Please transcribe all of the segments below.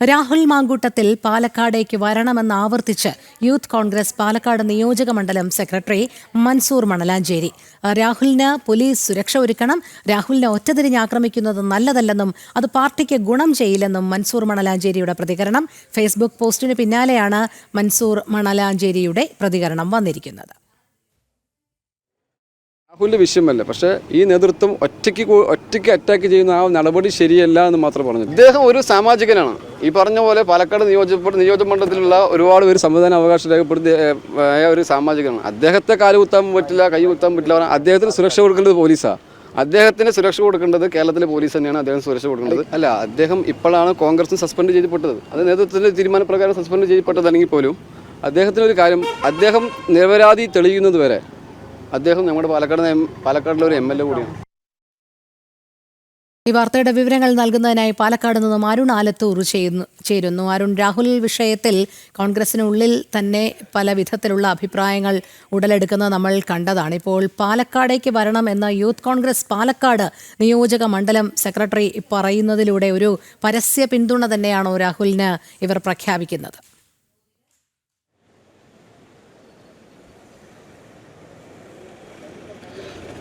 രാഹുൽ മാങ്കൂട്ടത്തിൽ പാലക്കാടേക്ക് വരണമെന്ന് ആവർത്തിച്ച് യൂത്ത് കോൺഗ്രസ് പാലക്കാട് നിയോജക മണ്ഡലം സെക്രട്ടറി മൻസൂർ മണലാഞ്ചേരി. രാഹുലിന് പോലീസ് സുരക്ഷ ഒരുക്കണം രാഹുലിനെ ഒറ്റതിരിഞ്ഞ് ആക്രമിക്കുന്നത് നല്ലതല്ലെന്നും അത് പാർട്ടിക്ക് ഗുണം ചെയ്യില്ലെന്നും മൻസൂർ മണലാഞ്ചേരിയുടെ പ്രതികരണം. ഫേസ്ബുക്ക് പോസ്റ്റിന് പിന്നാലെയാണ് മൻസൂർ മണലാഞ്ചേരിയുടെ പ്രതികരണം വന്നിരിക്കുന്നത്. രാഹുലിന്റെ വിഷയമല്ല. പക്ഷേ ഈ നേതൃത്വം ഒറ്റയ്ക്ക് ഒറ്റയ്ക്ക് അറ്റാക്ക് ചെയ്യുന്ന ആ നടപടി ശരിയല്ല എന്ന് മാത്രം പറഞ്ഞു ഇദ്ദേഹം ഒരു സാമാജികനാണ്. ഈ പറഞ്ഞ പോലെ പാലക്കാട് നിയോജക നിയോജകമണ്ഡലത്തിലുള്ള ഒരുപാട് പേര് സംവിധാന അവകാശം രേഖപ്പെടുത്തിയ ഒരു സാമാജികനാണ്. അദ്ദേഹത്തെ കാൽ കുത്താൻ പറ്റില്ല കൈ കുത്താൻ പറ്റില്ല അദ്ദേഹത്തിന് സുരക്ഷ കൊടുക്കേണ്ടത് പോലീസാണ് അദ്ദേഹത്തിന് സുരക്ഷ കൊടുക്കേണ്ടത് കേരളത്തിലെ പോലീസ് തന്നെയാണ്. അദ്ദേഹം സുരക്ഷ കൊടുക്കേണ്ടത്. അല്ല അദ്ദേഹം ഇപ്പോഴാണ് കോൺഗ്രസ് സസ്പെൻഡ് ചെയ്യപ്പെട്ടത് അത് നേതൃത്വത്തിന്റെ തീരുമാനപ്രകാരം സസ്പെൻഡ് ചെയ്യപ്പെട്ടതാണെങ്കിൽ പോലും അദ്ദേഹത്തിനൊരു കാര്യം അദ്ദേഹം നിരപരാധി തെളിയുന്നത് വരെ അദ്ദേഹം നമ്മുടെ പാലക്കാട് പാലക്കാടിലെ ഒരു എം എൽ എ കൂടിയാണ്. ഈ വാർത്തയുടെ വിവരങ്ങൾ നൽകുന്നതിനായി പാലക്കാട് നിന്നും അരുൺ ആലത്തൂർ ചെയ്യുന്നു ചേരുന്നു. അരുൺ രാഹുൽ വിഷയത്തിൽ കോൺഗ്രസിനുള്ളിൽ തന്നെ പല വിധത്തിലുള്ള അഭിപ്രായങ്ങൾ ഉടലെടുക്കുന്നത് നമ്മൾ കണ്ടതാണ്. ഇപ്പോൾ പാലക്കാടേക്ക് വരണം എന്ന യൂത്ത് കോൺഗ്രസ് പാലക്കാട് നിയോജക മണ്ഡലം സെക്രട്ടറി പറയുന്നതിലൂടെ ഒരു പരസ്യ പിന്തുണ തന്നെയാണോ രാഹുലിന് ഇവർ പ്രഖ്യാപിക്കുന്നത്?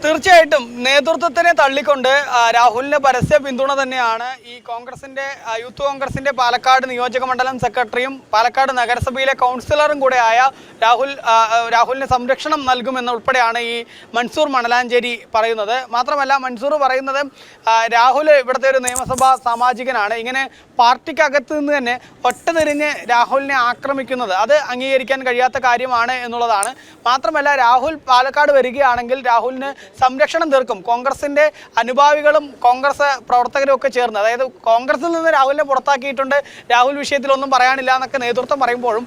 തീർച്ചയായിട്ടും നേതൃത്വത്തിനെ തള്ളിക്കൊണ്ട് രാഹുലിന് പരസ്യ പിന്തുണ തന്നെയാണ് ഈ കോൺഗ്രസിന്റെ യൂത്ത് കോൺഗ്രസിന്റെ പാലക്കാട് നിയോജക മണ്ഡലം സെക്രട്ടറിയും പാലക്കാട് നഗരസഭയിലെ കൗൺസിലറും കൂടെ ആയ രാഹുൽ രാഹുലിന് സംരക്ഷണം നൽകുമെന്നുൾപ്പെടെയാണ് ഈ മൻസൂർ മണലാഞ്ചേരി പറയുന്നത്. മാത്രമല്ല മൻസൂർ പറയുന്നത് രാഹുൽ ഇവിടുത്തെ ഒരു നിയമസഭാ സാമാജികനാണ്. ഇങ്ങനെ പാർട്ടിക്കകത്ത് നിന്ന് തന്നെ ഒറ്റതിരിഞ്ഞ് രാഹുലിനെ ആക്രമിക്കുന്നത് അത് അംഗീകരിക്കാൻ കഴിയാത്ത കാര്യമാണ് എന്നുള്ളതാണ്. മാത്രമല്ല രാഹുൽ പാലക്കാട് വരികയാണെങ്കിൽ രാഹുലിന് സംരക്ഷണം തീർക്കും. കോൺഗ്രസിന്റെ അനുഭാവികളും കോൺഗ്രസ് പ്രവർത്തകരും ഒക്കെ ചേർന്ന്. അതായത് കോൺഗ്രസിൽ നിന്ന് രാഹുലിനെ പുറത്താക്കിയിട്ടുണ്ട്. രാഹുൽ വിഷയത്തിൽ ഒന്നും പറയാനില്ല എന്നൊക്കെ നേതൃത്വം പറയുമ്പോഴും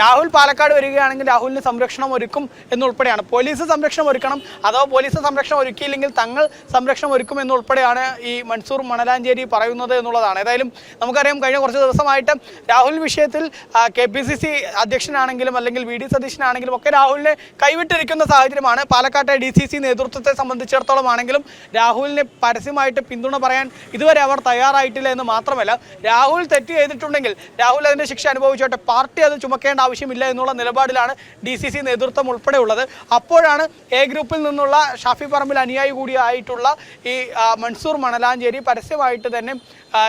രാഹുൽ പാലക്കാട് വരികയാണെങ്കിൽ രാഹുലിന് സംരക്ഷണം ഒരുക്കും എന്നുൾപ്പെടെയാണ്. പോലീസ് സംരക്ഷണം ഒരുക്കണം അഥവാ പോലീസ് സംരക്ഷണം ഒരുക്കിയില്ലെങ്കിൽ തങ്ങൾ സംരക്ഷണം ഒരുക്കും എന്നുൾപ്പെടെയാണ് ഈ മൻസൂർ മണലാഞ്ചേരി പറയുന്നത് എന്നുള്ളതാണ്. ഏതായാലും നമുക്കറിയാം കഴിഞ്ഞ കുറച്ച് ദിവസമായിട്ട് രാഹുൽ വിഷയത്തിൽ കെ പി സി സി അധ്യക്ഷനാണെങ്കിലും അല്ലെങ്കിൽ വി ഡി സതീശനാണെങ്കിലും ഒക്കെ രാഹുലിനെ കൈവിട്ടിരിക്കുന്ന സാഹചര്യമാണ്. പാലക്കാട്ടെ ഡി സി സി നേതൃത്വത്തെ സംബന്ധിച്ചിടത്തോളം ആണെങ്കിലും രാഹുലിനെ പരസ്യമായിട്ട് പിന്തുണ പറയാൻ ഇതുവരെ അവർ തയ്യാറായിട്ടില്ല എന്ന് മാത്രമല്ല രാഹുൽ തെറ്റ് ചെയ്തിട്ടുണ്ടെങ്കിൽ രാഹുൽ അതിന്റെ ശിക്ഷ അനുഭവിച്ചോട്ടെ പാർട്ടി അത് ചുമക്കേണ്ട ആവശ്യമില്ല എന്നുള്ള നിലപാടിലാണ് ഡി സി സി നേതൃത്വം ഉൾപ്പെടെയുള്ളത്. അപ്പോഴാണ് എ ഗ്രൂപ്പിൽ നിന്നുള്ള ഷാഫി പറമ്പിൽ അനുയായി കൂടിയായിട്ടുള്ള ഈ മൻസൂർ മണലാഞ്ചേരി പരസ്യമായിട്ട് തന്നെ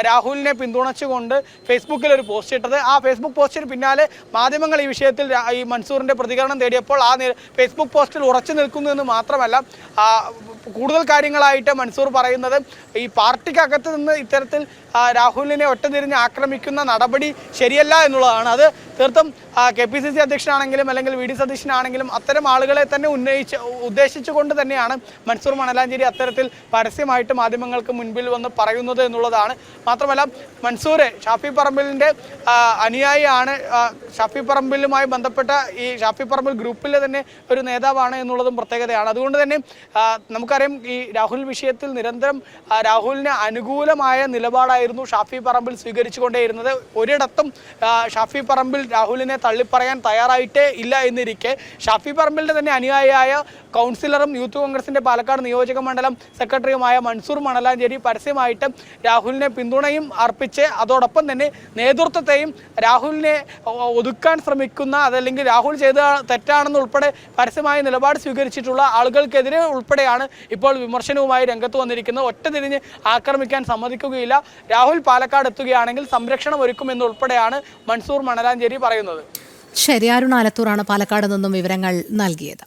രാഹുലിനെ പിന്തുണച്ചുകൊണ്ട് ഫേസ്ബുക്കിൽ ഒരു പോസ്റ്റ് ഇട്ടത്. ആ ഫേസ്ബുക്ക് പോസ്റ്റിന് പിന്നാലെ മാധ്യമങ്ങൾ ഈ വിഷയത്തിൽ ഈ മൻസൂറിന്റെ പ്രതികരണം തേടിയപ്പോൾ ആ ഫേസ്ബുക്ക് പോസ്റ്റിൽ ഉറച്ചു നിൽക്കുന്നു എന്ന് മാത്രമല്ല Uh, കൂടുതൽ കാര്യങ്ങളായിട്ട് മൻസൂർ പറയുന്നത് ഈ പാർട്ടിക്കകത്ത് നിന്ന് ഇത്തരത്തിൽ രാഹുലിനെ ഒറ്റതിരിഞ്ഞ് ആക്രമിക്കുന്ന നടപടി ശരിയല്ല എന്നുള്ളതാണ്. അത് തീർത്തും കെ പി സി സി അധ്യക്ഷനാണെങ്കിലും അല്ലെങ്കിൽ വി ഡി സതീശനാണെങ്കിലും അത്തരം ആളുകളെ തന്നെ ഉന്നയിച്ച് ഉദ്ദേശിച്ചുകൊണ്ട് തന്നെയാണ് മൻസൂർ മണലാഞ്ചേരി അത്തരത്തിൽ പരസ്യമായിട്ട് മാധ്യമങ്ങൾക്ക് മുൻപിൽ വന്ന് പറയുന്നത് എന്നുള്ളതാണ്. മാത്രമല്ല മൻസൂർ ഷാഫി പറമ്പിലിന്റെ അനുയായിയാണ് ഷാഫി പറമ്പിലുമായി ബന്ധപ്പെട്ട ഈ ഷാഫി പറമ്പിൽ ഗ്രൂപ്പിലെ തന്നെ ഒരു നേതാവാണ് എന്നുള്ളതും പ്രത്യേകതയാണ്. അതുകൊണ്ട് തന്നെ ആ, നമുക്കറിയാം ഈ രാഹുൽ വിഷയത്തിൽ നിരന്തരം രാഹുലിന് അനുകൂലമായ നിലപാടായിരുന്നു ഷാഫി പറമ്പിൽ സ്വീകരിച്ചുകൊണ്ടേയിരുന്നത്. ഒരിടത്തും ഷാഫി പറമ്പിൽ രാഹുലിനെ തള്ളിപ്പറയാൻ തയ്യാറായിട്ടേ ഇല്ല എന്നിരിക്കെ. ഷാഫി പറമ്പിലിന്റെ തന്നെ അനുയായിയായ കൗൺസിലറും യൂത്ത് കോൺഗ്രസിന്റെ പാലക്കാട് നിയോജക മണ്ഡലം സെക്രട്ടറിയുമായ മൻസൂർ മണലാഞ്ചേരി പരസ്യമായിട്ട് രാഹുലിനെ പിന്തുണയും അർപ്പിച്ച് അതോടൊപ്പം തന്നെ നേതൃത്വത്തെയും രാഹുലിനെ ഒതുക്കാൻ ശ്രമിക്കുന്ന അതല്ലെങ്കിൽ രാഹുൽ ചെയ്ത തെറ്റാണെന്നുൾപ്പെടെ പരസ്യമായ നിലപാട് സ്വീകരിച്ചിട്ടുള്ള ആളുകൾക്കെതിരെ ഉൾപ്പെടെയാണ് ഇപ്പോൾ വിമർശനവുമായി രംഗത്ത് വന്നിരിക്കുന്നത് ഒറ്റ തിരിഞ്ഞ് ആക്രമിക്കാൻ സമ്മതിക്കുകയില്ല. രാഹുൽ പാലക്കാട് എത്തുകയാണെങ്കിൽ സംരക്ഷണം ഒരുക്കുമെന്നുൾപ്പെടെയാണ് മൻസൂർ മണലാഞ്ചേരി പറയുന്നത്. ശരി അരുൺ ആലത്തൂറാണ് പാലക്കാട് നിന്നും വിവരങ്ങൾ നൽകിയത്.